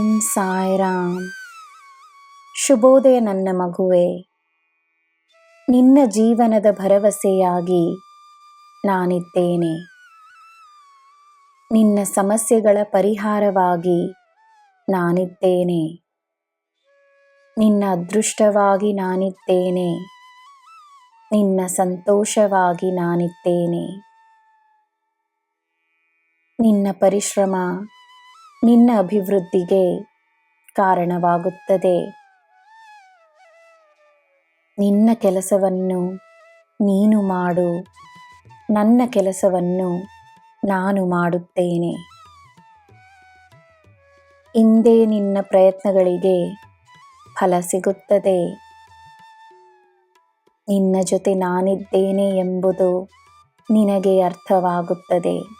ಓಂ ಸಾಯಿರಾಮ್. ಶುಭೋದಯ ನನ್ನ ಮಗುವೆ. ನಿನ್ನ ಜೀವನದ ಭರವಸೆಯಾಗಿ ನಾನಿದ್ದೇನೆ. ನಿನ್ನ ಸಮಸ್ಯೆಗಳ ಪರಿಹಾರವಾಗಿ ನಾನಿದ್ದೇನೆ. ನಿನ್ನ ಅದೃಷ್ಟವಾಗಿ ನಾನಿದ್ದೇನೆ. ನಿನ್ನ ಸಂತೋಷವಾಗಿ ನಾನಿದ್ದೇನೆ. ನಿನ್ನ ಪರಿಶ್ರಮ ನಿನ್ನ ಅಭಿವೃದ್ಧಿಗೆ ಕಾರಣವಾಗುತ್ತದೆ. ನಿನ್ನ ಕೆಲಸವನ್ನು ನೀನು ಮಾಡು, ನನ್ನ ಕೆಲಸವನ್ನು ನಾನು ಮಾಡುತ್ತೇನೆ. ಹಿಂದೆ ನಿನ್ನ ಪ್ರಯತ್ನಗಳಿಗೆ ಫಲ ಸಿಗುತ್ತದೆ. ನಿನ್ನ ಜೊತೆ ನಾನಿದ್ದೇನೆ ಎಂಬುದು ನಿನಗೆ ಅರ್ಥವಾಗುತ್ತದೆ.